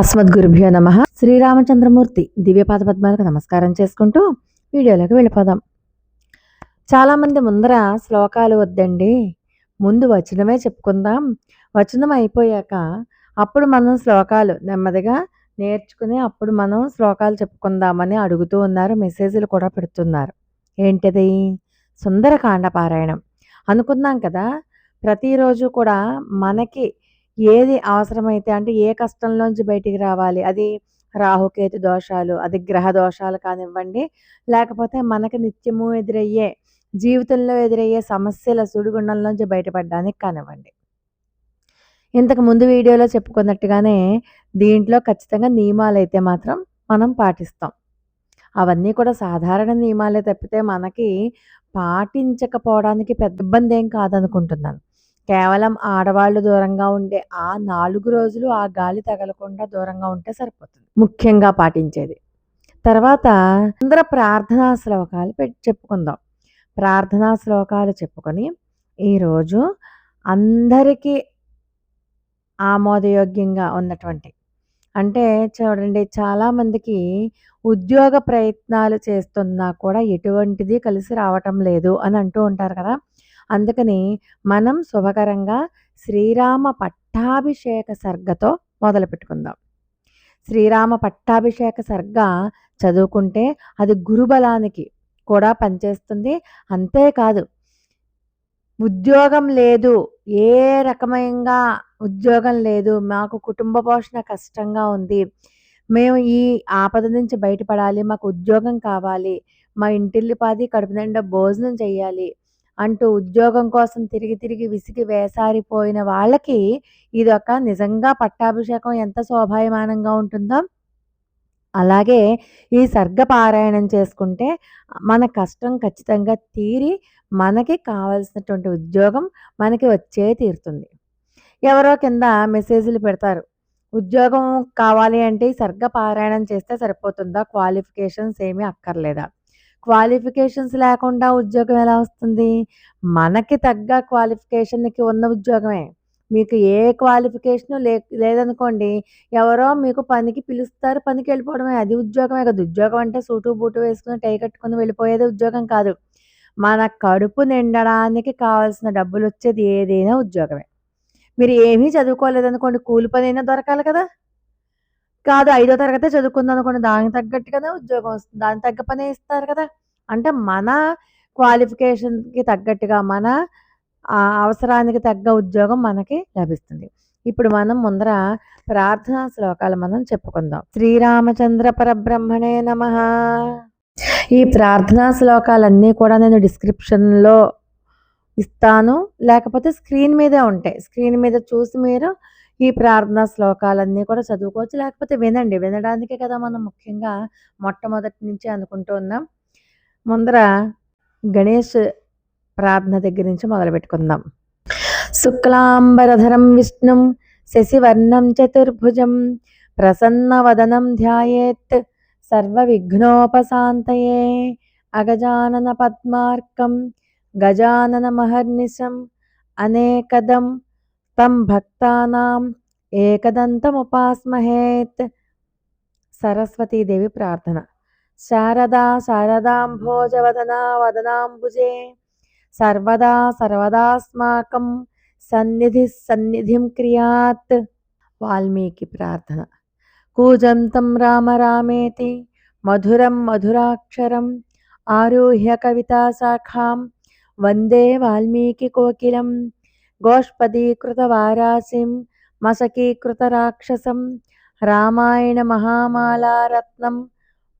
అస్మద్గురుభ్యో నమ. శ్రీరామచంద్రమూర్తి దివ్యపాద పద్మాలకు నమస్కారం చేసుకుంటూ వీడియోలోకి వెళ్ళిపోదాం. చాలామంది ముందర శ్లోకాలు వద్దండి. ముందు వచనమే చెప్పుకుందాం. వచనం అయిపోయాక అప్పుడు మనం శ్లోకాలు నెమ్మదిగా నేర్చుకుని అప్పుడు మనం శ్లోకాలు చెప్పుకుందామని అడుగుతూ ఉన్నారు మెసేజ్లు కూడా పెడుతున్నారు. ఏంటిది? సుందరకాండ పారాయణం. అనుకున్నాం కదా ప్రతిరోజు కూడా మనకి ఏది అవసరమైతే అంటే ఏ కష్టంలోంచి బయటికి రావాలి? అది రాహుకేతు దోషాలు అది గ్రహ దోషాలు కానివ్వండి. లేకపోతే మనకి నిత్యము ఎదురయ్యే జీవితంలో ఎదురయ్యే సమస్యల సుడిగుండంలోంచి బయటపడడానికి కానివ్వండి. ఇంతకు ముందు వీడియోలో చెప్పుకున్నట్టుగానే దీంట్లో ఖచ్చితంగా నియమాలు అయితే మాత్రం మనం పాటిస్తాం. అవన్నీ కూడా సాధారణ నియమాలే తప్పితే మనకి పాటించకపోవడానికి పెద్ద ఇబ్బంది ఏం కాదనుకుంటున్నాను. కేవలం ఆడవాళ్ళు దూరంగా ఉండే ఆ నాలుగు రోజులు ఆ గాలి తగలకుండా దూరంగా ఉంటే సరిపోతుంది. ముఖ్యంగా పాటించేది. తర్వాత అందర ప్రార్థనా శ్లోకాలు పెట్టి చెప్పుకుందాం. ప్రార్థనా శ్లోకాలు చెప్పుకొని ఈరోజు అందరికీ ఆమోదయోగ్యంగా ఉన్నటువంటి అంటే చూడండి చాలామందికి ఉద్యోగ ప్రయత్నాలు చేస్తున్నా కూడా ఎటువంటిది కలిసి రావటం లేదు అని అంటూ ఉంటారు కదా. అందుకని మనం శుభకరంగా శ్రీరామ పట్టాభిషేక సర్గతో మొదలు పెట్టుకుందాం. శ్రీరామ పట్టాభిషేక సర్గ చదువుకుంటే అది గురుబలానికి కూడా పనిచేస్తుంది. అంతేకాదు ఉద్యోగం లేదు ఏ రకమైన ఉద్యోగం లేదు మాకు కుటుంబ పోషణ కష్టంగా ఉంది మేము ఈ ఆపద నుంచి బయటపడాలి మాకు ఉద్యోగం కావాలి మా ఇంటిల్లిపాది కడుపు నిండా భోజనం చేయాలి అంటూ ఉద్యోగం కోసం తిరిగి తిరిగి విసిగి వేసారిపోయిన వాళ్ళకి ఇది ఒక నిజంగా పట్టాభిషేకం ఎంత శోభాయమానంగా ఉంటుందో. అలాగే ఈ సర్గపారాయణం చేసుకుంటే మన కష్టం ఖచ్చితంగా తీరి మనకి కావలసినటువంటి ఉద్యోగం మనకి వచ్చే తీరుతుంది. ఎవరో కింద మెసేజ్లు పెడతారు ఉద్యోగం కావాలి అంటే ఈ సర్గ పారాయణం చేస్తే సరిపోతుందా? క్వాలిఫికేషన్స్ ఏమీ అక్కర్లేదా? క్వాలిఫికేషన్స్ లేకుండా ఉద్యోగం ఎలా వస్తుంది? మనకి తగ్గ క్వాలిఫికేషన్కి ఉన్న ఉద్యోగమే. మీకు ఏ క్వాలిఫికేషన్ లే లేదనుకోండి ఎవరో మీకు పనికి పిలుస్తారు పనికి వెళ్ళిపోవడమే. అది ఉద్యోగమే కదా. ఉద్యోగం అంటే సూటు బూటు వేసుకుని టై కట్టుకుని వెళ్ళిపోయేది ఉద్యోగం కాదు. మన కడుపు నిండడానికి కావాల్సిన డబ్బులు వచ్చేది ఏదైనా ఉద్యోగమే. మీరు ఏమీ చదువుకోలేదనుకోండి కూలి పని అయినా దొరకాలి కదా! కాదు ఐదో తరగతే చదువుకుందాం అనుకోండి దానికి తగ్గట్టుగానే ఉద్యోగం వస్తుంది. దానికి తగ్గ పనే ఇస్తారు కదా. అంటే మన క్వాలిఫికేషన్కి తగ్గట్టుగా మన అవసరానికి తగ్గ ఉద్యోగం మనకి లభిస్తుంది. ఇప్పుడు మనం ముందర ప్రార్థనా శ్లోకాలు మనం చెప్పుకుందాం. శ్రీరామచంద్ర పరబ్రహ్మణే నమ. ఈ ప్రార్థనా శ్లోకాలన్నీ కూడా నేను డిస్క్రిప్షన్లో ఇస్తాను. లేకపోతే స్క్రీన్ మీదే ఉంటాయి. స్క్రీన్ మీద చూసి మీరు ఈ ప్రార్థనా శ్లోకాలన్నీ కూడా చదువుకోవచ్చు. లేకపోతే వినండి. వినడానికే కదా మనం ముఖ్యంగా మొట్టమొదటి నుంచి అనుకుంటూ ఉన్నాం. ముందర గణేష్ ప్రార్థన దగ్గర నుంచి మొదలు పెట్టుకుందాం శుక్లాంబరధరం విష్ణుం శశివర్ణం చతుర్భుజం ప్రసన్నవదనం ధ్యాయేత్ సర్వ విఘ్నోపశాంతయే అగజానన పద్మార్కం గజానన మహర్నిశం అనేకదం तं भक्तानाम् सरस्वती देवी प्रार्थना। शारदा शारदाम्भोजवदना वदनाम्बुजे सर्वदा सर्वदास्माकं सन्निधि, सन्निधिं क्रियात्। वाल्मीकिप्रार्थना कूजन्तं राम रामेति, मधुरं मधुराक्षरम्, आरुह्य वंदे वाल्मीकि वाल्मीकिकोकिलम् వందే వాల్మీకి కోకిలం గోష్పదీకృతవారాసిం మశకీకృతరాక్షసం రామాయణ మహామాలారత్నం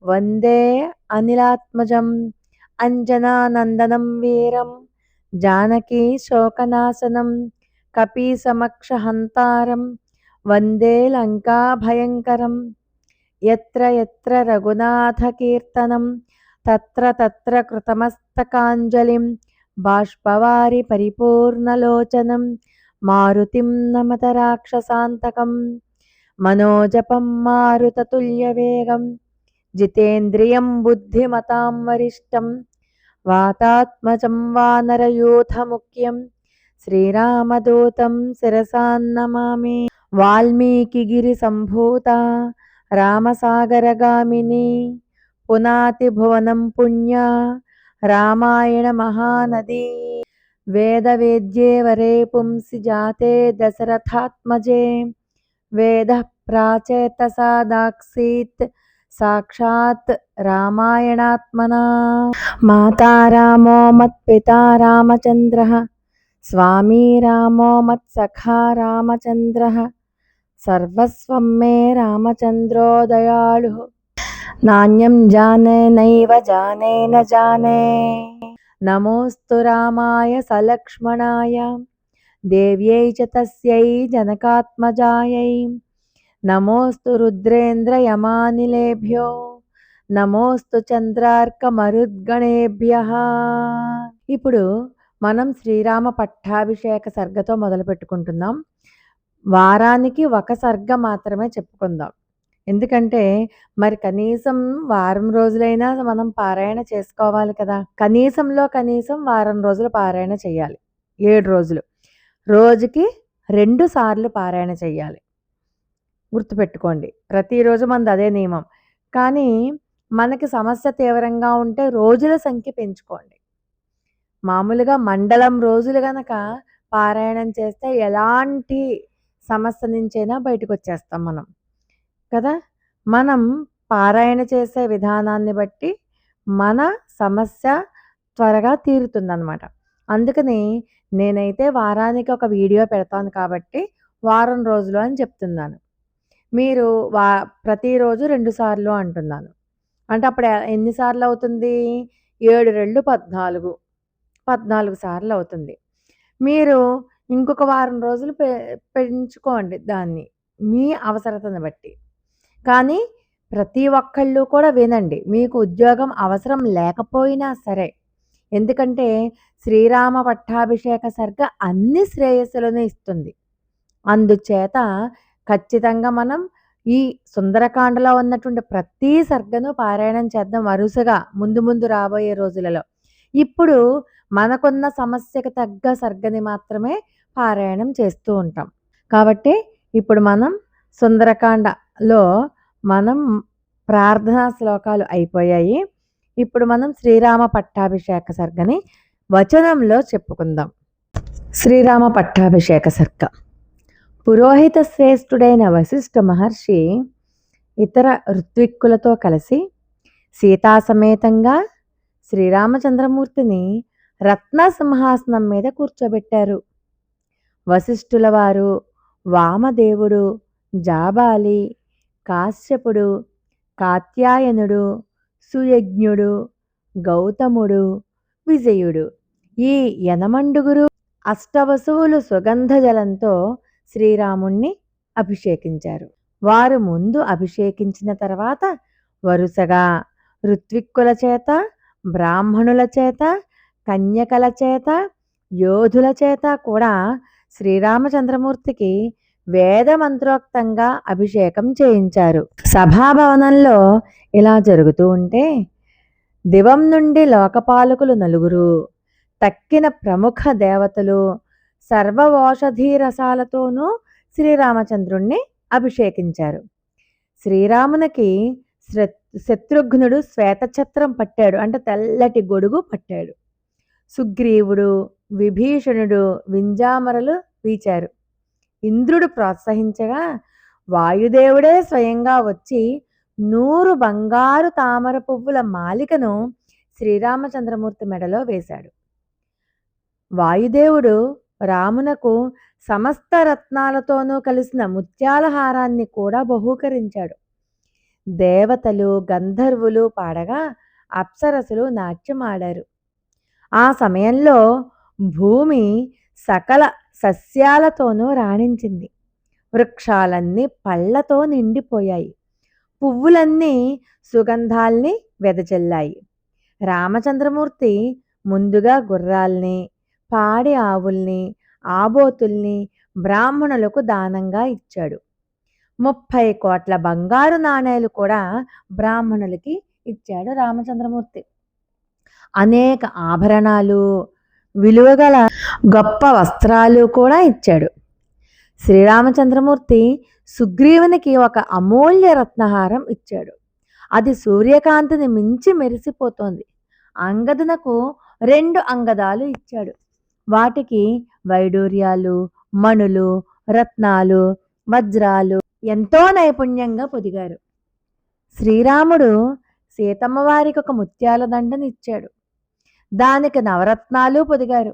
వందే అనిలాత్మజం అంజనానందనం వీరం జానకీ శోకనాశనం కపీసమక్షహంతారం వందే లంకాభయంకరం ఎత్ర బాష్పవారి పరిపూర్ణలోచనం మారుతిం నమత రాక్షసాంతకం మనోజపం మారుతతుల్యవేగం జితేంద్రియం బుద్ధిమతాం వరిష్టం వాతాత్మజం వానరయూథముఖ్యం శ్రీరామదూతం శిరసాన్నమామి వాల్మీకిగిరి సంభూత రామసాగరగామిని పునాతి భువనం పుణ్య नदी वेद वेद्ये वरे पुंसी जाते दशरथात्मजे। वेद प्राचेत दाक्सीत् साक्षात् रामायणात्मना। माता रामो मत्पिता रामचन्द्रः, स्वामी रामो मत्सखा रामचन्द्रः, सर्वस्वं मे रामचन्द्रो दयालुः। నాణ్యం జానే నైవ జానే న జానే. నమోస్తు రామాయ సలక్ష్మణాయ దేవ్యై చ తస్యై జనకాత్మజాయై. నమోస్తు రుద్రేంద్రయమానిలేభ్యో నమోస్తు చంద్రార్కమరుద్గణేభ్య. ఇప్పుడు మనం శ్రీరామ పట్టాభిషేక సర్గతో మొదలు పెట్టుకుంటున్నాం వారానికి ఒక సర్గ మాత్రమే చెప్పుకుందాం. ఎందుకంటే మరి కనీసం వారం రోజులైనా మనం పారాయణ చేసుకోవాలి కదా. కనీసంలో కనీసం వారం రోజులు పారాయణ చేయాలి. ఏడు రోజులు. రోజుకి రెండు సార్లు పారాయణ చేయాలి. గుర్తుపెట్టుకోండి. ప్రతిరోజు మనది అదే నియమం. కానీ మనకి సమస్య తీవ్రంగా ఉంటే రోజుల సంఖ్య పెంచుకోండి. మామూలుగా మండలం రోజులు గనక పారాయణం చేస్తే ఎలాంటి సమస్య నుంచైనా బయటకు వచ్చేస్తాం మనం. కదా? మనం పారాయణ చేసే విధానాన్ని బట్టి మన సమస్య త్వరగా తీరుతుందన్నమాట. అందుకని నేనైతే వారానికి ఒక వీడియో పెడతాను కాబట్టి వారం రోజులు అని చెప్తున్నాను. మీరు వా ప్రతిరోజు రెండుసార్లు అంటున్నాను. అంటే అప్పుడు ఎన్నిసార్లు అవుతుంది? ఏడు రెండు పద్నాలుగు. పద్నాలుగు సార్లు అవుతుంది. మీరు ఇంకొక వారం రోజులు పె పెంచుకోండి దాన్ని. మీ అవసరతను బట్టి. కానీ ప్రతి ఒక్కళ్ళు కూడా వినండి. మీకు ఉద్యోగం అవసరం లేకపోయినా సరే. ఎందుకంటే శ్రీరామ పట్టాభిషేక సర్గ అన్ని శ్రేయస్సులను ఇస్తుంది. అందుచేత ఖచ్చితంగా మనం ఈ సుందరకాండలో ఉన్నటువంటి ప్రతి సర్గను పారాయణం చేద్దాం వరుసగా ముందు ముందు రాబోయే రోజులలో. ఇప్పుడు మనకున్న సమస్యకు తగ్గ సర్గని మాత్రమే పారాయణం చేస్తూ ఉంటాం. కాబట్టి ఇప్పుడు మనం సుందరకాండలో మనం ప్రార్థనా శ్లోకాలు అయిపోయాయి. ఇప్పుడు మనం శ్రీరామ పట్టాభిషేక సర్గని వచనంలో చెప్పుకుందాం. శ్రీరామ పట్టాభిషేక సర్గ. పురోహిత శ్రేష్ఠుడైన వశిష్ఠ మహర్షి ఇతర ఋత్విక్కులతో కలిసి సీతా సమేతంగా శ్రీరామచంద్రమూర్తిని రత్న సింహాసనం మీద కూర్చోబెట్టారు. వశిష్ఠుల వారు వామదేవుడు జాబాలి కాశ్యపుడు కాత్యాయనుడు సుయజ్ఞుడు గౌతముడు విజయుడు. ఈ యనమండుగురు అష్టవసువులు సుగంధ జలంతో శ్రీరాముణ్ణి అభిషేకించారు. వారు ముందు అభిషేకించిన తర్వాత వరుసగా ఋత్విక్కుల చేత బ్రాహ్మణుల చేత కన్యకల చేత యోధుల చేత కూడా శ్రీరామచంద్రమూర్తికి వేదమంత్రోక్తంగా అభిషేకం చేయించారు. సభాభవనంలో ఇలా జరుగుతూ ఉంటే దివం నుండి లోకపాలకులు నలుగురు తక్కిన ప్రముఖ దేవతలు సర్వ రసాలతోనూ శ్రీరామచంద్రుణ్ణి అభిషేకించారు. శ్రీరామునికి శత్రుఘ్నుడు శ్వేతఛత్రం పట్టాడు. అంటే తెల్లటి గొడుగు పట్టాడు. సుగ్రీవుడు విభీషణుడు వింజామరలు వీచారు. ఇంద్రుడు ప్రోత్సహించగా వాయుదేవుడే స్వయంగా వచ్చి నూరు బంగారు తామర పువ్వుల మాలికను శ్రీరామచంద్రమూర్తి మెడలో వేశాడు. వాయుదేవుడు రామునకు సమస్త రత్నాలతోనూ కలిసిన ముత్యాల హారాన్ని కూడా బహూకరించాడు. దేవతలు గంధర్వులు పాడగా అప్సరసులు నాట్యమాడారు. ఆ సమయంలో భూమి సకల సస్యాలతోనూ రాణించింది. వృక్షాలన్నీ పళ్ళతో నిండిపోయాయి. పువ్వులన్నీ సుగంధాల్ని వెదజల్లాయి. రామచంద్రమూర్తి ముందుగా గుర్రాల్ని పాడి ఆవుల్ని ఆబోతుల్ని బ్రాహ్మణులకు దానంగా ఇచ్చాడు. ముప్పై కోట్ల బంగారు నాణేలు కూడా బ్రాహ్మణులకి ఇచ్చాడు రామచంద్రమూర్తి. అనేక ఆభరణాలు విలువగల గొప్ప వస్త్రాలు కూడా ఇచ్చాడు. శ్రీరామచంద్రమూర్తి సుగ్రీవునికి ఒక అమూల్య రత్నహారం ఇచ్చాడు. అది సూర్యకాంతిని మించి మెరిసిపోతోంది. అంగదునకు రెండు అంగదాలు ఇచ్చాడు. వాటికి వైడూర్యాలు మణులు రత్నాలు వజ్రాలు ఎంతో నైపుణ్యంగా పొదిగారు. శ్రీరాముడు సీతమ్మ వారికి ఒక ముత్యాల దండని ఇచ్చాడు. దానికి నవరత్నాలు పొదిగారు.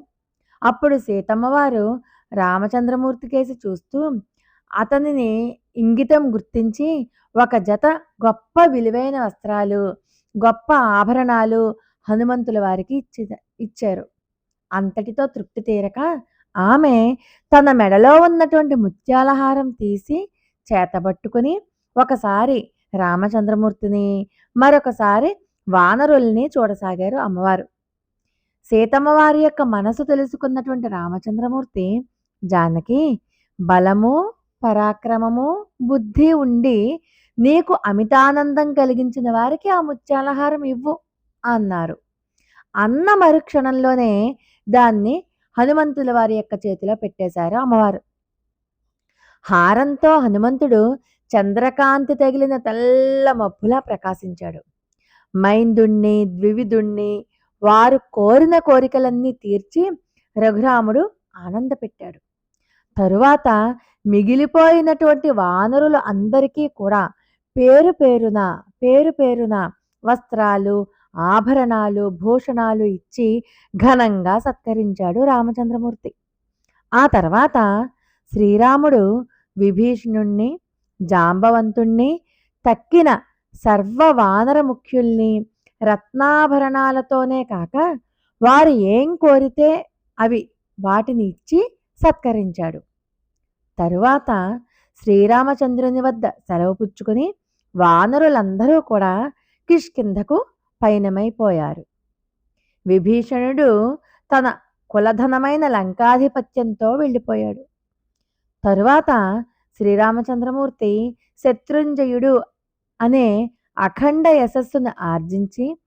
అప్పుడు సీతమ్మవారు రామచంద్రమూర్తికేసి రామచంద్రమూర్తి కేసి చూస్తూ అతనిని ఇంగితం గుర్తించి ఒక జత గొప్ప విలువైన వస్త్రాలు గొప్ప ఆభరణాలు హనుమంతుల వారికి ఇచ్చి ఇచ్చారు. అంతటితో తృప్తి తీరక ఆమె తన మెడలో ఉన్నటువంటి ముత్యాలహారం తీసి చేతబట్టుకుని ఒకసారి రామచంద్రమూర్తిని మరొకసారి వానరుల్ని చూడసాగారు అమ్మవారు. సీతమ్మ వారి యొక్క మనసు తెలుసుకున్నటువంటి రామచంద్రమూర్తి జానకి బలము పరాక్రమము బుద్ధి ఉండి నీకు అమితానందం కలిగించిన వారికి ఆ ముత్యాలహారం ఇవ్వు అన్నారు. అన్న మరుక్షణంలోనే దాన్ని హనుమంతుల వారి యొక్క చేతిలో పెట్టేశారు అమ్మవారు. హారంతో హనుమంతుడు చంద్రకాంతి తగిలిన తెల్ల మబ్బులా ప్రకాశించాడు. మైందుణ్ణి ద్వివిధుణ్ణి వారు కోరిన కోరికలన్నీ తీర్చి రఘురాముడు ఆనందపెట్టాడు. తరువాత మిగిలిపోయినటువంటి వానరులు అందరికీ కూడా పేరు పేరున పేరు పేరున వస్త్రాలు ఆభరణాలు భూషణాలు ఇచ్చి ఘనంగా సత్కరించాడు రామచంద్రమూర్తి. ఆ తర్వాత శ్రీరాముడు విభీషణుణ్ణి జాంబవంతుణ్ణి తక్కిన సర్వ వానర ముఖ్యుల్ని రత్నాభరణాలతోనే కాక వారు ఏం కోరితే అవి వాటిని ఇచ్చి సత్కరించాడు. తరువాత శ్రీరామచంద్రుని వద్ద సెలవు పుచ్చుకుని వానరులందరూ కూడా కిష్కింధకు పయనమైపోయారు. విభీషణుడు తన కులధనమైన లంకాధిపత్యంతో వెళ్ళిపోయాడు. తరువాత శ్రీరామచంద్రమూర్తి శత్రుంజయుడు అనే అఖండ యశస్సును ఆర్జించి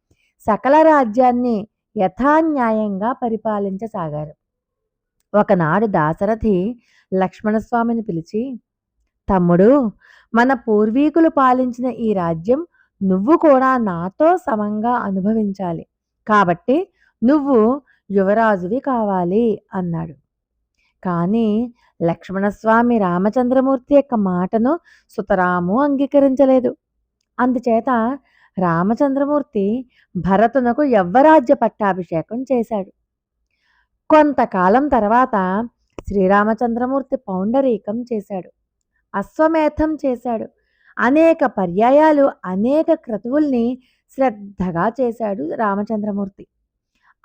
సకల రాజ్యాన్ని యథాన్యాయంగా పరిపాలించసాగారు. ఒకనాడు దాశరథి లక్ష్మణస్వామిని పిలిచి తమ్ముడు మన పూర్వీకులు పాలించిన ఈ రాజ్యం నువ్వు కూడా నాతో సమంగా అనుభవించాలి. కాబట్టి నువ్వు యువరాజువి కావాలి అన్నాడు. కానీ లక్ష్మణస్వామి రామచంద్రమూర్తి యొక్క మాటను సుతరాము అంగీకరించలేదు. అందుచేత రామచంద్రమూర్తి భరతునకు యవ్వరాజ్య పట్టాభిషేకం చేశాడు. కొంతకాలం తర్వాత శ్రీరామచంద్రమూర్తి పౌండరీకం చేశాడు. అశ్వమేధం చేశాడు. అనేక పర్యాయాలు అనేక క్రతువుల్ని శ్రద్ధగా చేశాడు రామచంద్రమూర్తి.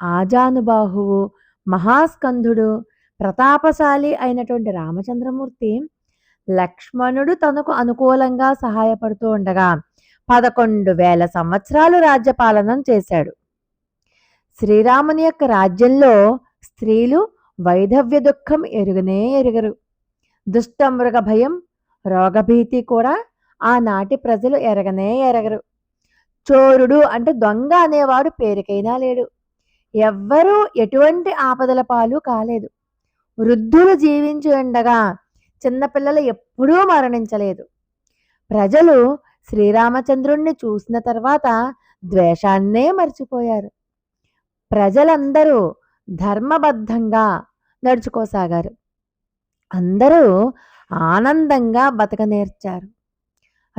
ఆజానుబాహువు మహాస్కంధుడు ప్రతాపశాలి అయినటువంటి రామచంద్రమూర్తి లక్ష్మణుడు తనకు అనుకూలంగా సహాయపడుతూ ఉండగా పదకొండు వేల సంవత్సరాలు రాజ్యపాలనం చేశాడు. శ్రీరాముని యొక్క రాజ్యంలో స్త్రీలు వైధవ్య దుఃఖం ఎరుగనే ఎరుగరు. దుష్ట మృగ భయం రోగభీతి కూడా ఆనాటి ప్రజలు ఎరగనే ఎరగరు. చోరుడు అంటే దొంగ అనేవాడు పేరుకైనా లేడు. ఎవ్వరూ ఎటువంటి ఆపదల పాలు కాలేదు. వృద్ధులు జీవించి ఉండగా చిన్నపిల్లలు ఎప్పుడూ మరణించలేదు. ప్రజలు శ్రీరామచంద్రుణ్ణి చూసిన తర్వాత ద్వేషాన్నే మర్చిపోయారు. ప్రజలందరూ ధర్మబద్ధంగా నడుచుకోసాగారు. అందరూ ఆనందంగా బతకనేర్చారు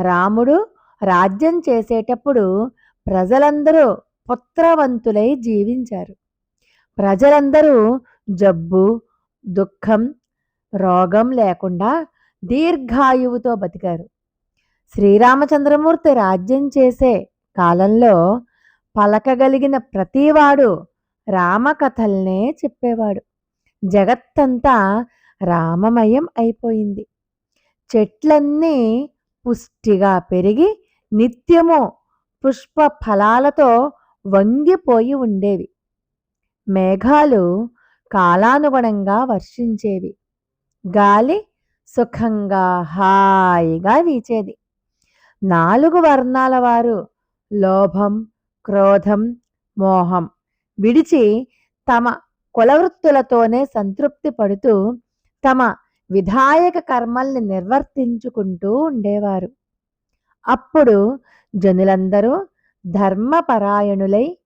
రాముడు రాజ్యం చేసేటప్పుడు ప్రజలందరూ పుత్రవంతులై జీవించారు. ప్రజలందరూ జబ్బు దుఃఖం రోగం లేకుండా దీర్ఘాయువుతో బతికారు. శ్రీరామచంద్రమూర్తి రాజ్యం చేసే కాలంలో పలకగలిగిన ప్రతివాడు రామకథల్నే చెప్పేవాడు. జగత్తంతా రామమయం అయిపోయింది. చెట్లన్నీ పుష్టిగా పెరిగి నిత్యము పుష్ప ఫలాలతో వంగిపోయి ఉండేవి. మేఘాలు కాలానుగుణంగా వర్షించేవి. గాలి సుఖంగా హాయిగా వీచేది. నాలుగు వర్ణాల వారు. లోభం క్రోధం మోహం. విడిచి తమ కులవృత్తులతోనే సంతృప్తి పడుతూ తమ విధాయక కర్మల్ని నిర్వర్తించుకుంటూ ఉండేవారు. అప్పుడు జనులందరూ ధర్మపరాయణులై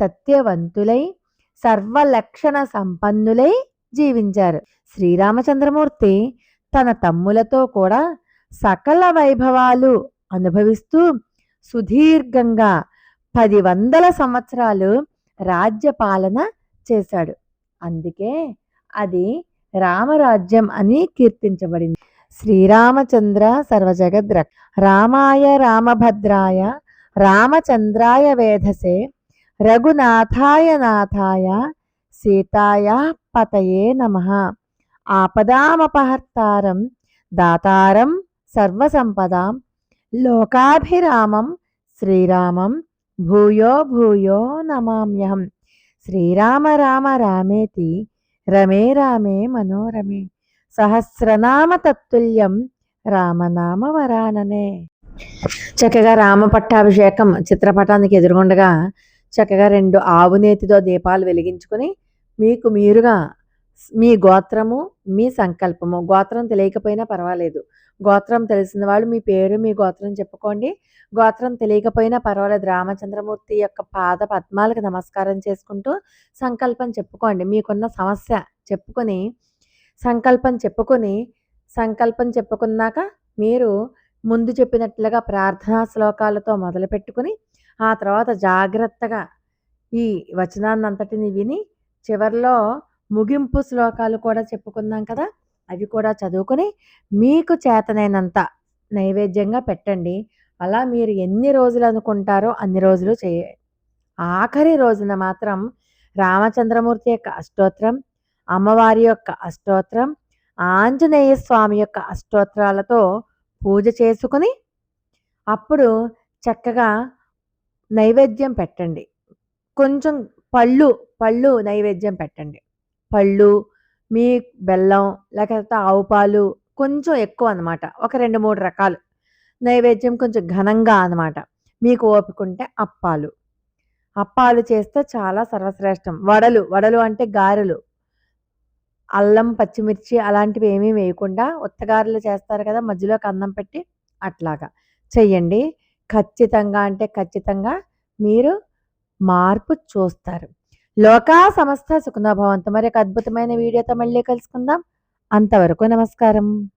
సత్యవంతులై సర్వలక్షణ సంపన్నులై జీవించారు. శ్రీరామచంద్రమూర్తి తన తమ్ములతో కూడా సకల వైభవాలు అనుభవిస్తూ సుదీర్ఘంగా పది వందల సంవత్సరాలు రాజ్యపాలన చేశాడు. అందుకే అది రామరాజ్యం అని కీర్తించబడింది. శ్రీరామచంద్ర సర్వజగద్ర రామాయ రామభద్రాయ రామచంద్రాయ వేధసే రఘునాథాయ నాథాయ సీతాయ పతయే నమ. ఆపదామపహర్తారం దాతారం సర్వసంపదాం లోకాభిరామం శ్రీరామం భూయో భూయో నమామ్యహం. శ్రీరామ రామ రామేతి రమే రామే మనోరమే. సహస్రనామ తత్తుల్యం రామనామ వరాననే. చక్కగా రామ పట్టాభిషేకం చిత్రపటానికి ఎదురుగుండగా చక్కగా రెండు ఆవునేతితో దీపాలు వెలిగించుకొని మీకు మీరుగా మీ గోత్రము మీ సంకల్పము గోత్రం తెలియకపోయినా పర్వాలేదు. గోత్రం తెలిసిన వాళ్ళు మీ పేరు మీ గోత్రం చెప్పుకోండి. గోత్రం తెలియకపోయినా పర్వాలేదు. రామచంద్రమూర్తి యొక్క పాద పద్మాలకు నమస్కారం చేసుకుంటూ సంకల్పం చెప్పుకోండి. మీకున్న సమస్య చెప్పుకొని సంకల్పం చెప్పుకొని సంకల్పం చెప్పుకున్నాక మీరు ముందు చెప్పినట్లుగా ప్రార్థనా శ్లోకాలతో మొదలుపెట్టుకుని ఆ తర్వాత జాగ్రత్తగా ఈ వచనాన్నంతటిని విని చివరిలో ముగింపు శ్లోకాలు కూడా చెప్పుకున్నాం కదా. అవి కూడా చదువుకొని మీకు చేతనైనంత నైవేద్యంగా పెట్టండి. అలా మీరు ఎన్ని రోజులు అనుకుంటారో అన్ని రోజులు చేయ ఆఖరి రోజున మాత్రం రామచంద్రమూర్తి యొక్క అష్టోత్రం అమ్మవారి యొక్క అష్టోత్రం ఆంజనేయ స్వామి యొక్క అష్టోత్రాలతో పూజ చేసుకుని అప్పుడు చక్కగా నైవేద్యం పెట్టండి. కొంచెం పళ్ళు పళ్ళు నైవేద్యం పెట్టండి. పళ్ళు మీ బెల్లం లేకపోతే ఆవు పాలు కొంచెం ఎక్కువ అనమాట ఒక రెండు మూడు రకాలు. నైవేద్యం కొంచెం ఘనంగా అనమాట మీకు ఓపుకుంటే అప్పాలు. అప్పాలు చేస్తే చాలా సర్వశ్రేష్టం. వడలు వడలు అంటే గారెలు. అల్లం పచ్చిమిర్చి అలాంటివి ఏమీ వేయకుండా ఉత్తగారెలు చేస్తారు కదా మధ్యలోకి అన్నం పెట్టి అట్లాగా. చెయ్యండి. ఖచ్చితంగా అంటే ఖచ్చితంగా మీరు మార్పు చూస్తారు. లోకా సమస్త సుఖనోభవంతో మరి ఒక అద్భుతమైన వీడియోతో మళ్ళీ కలుసుకుందాం. అంతవరకు నమస్కారం.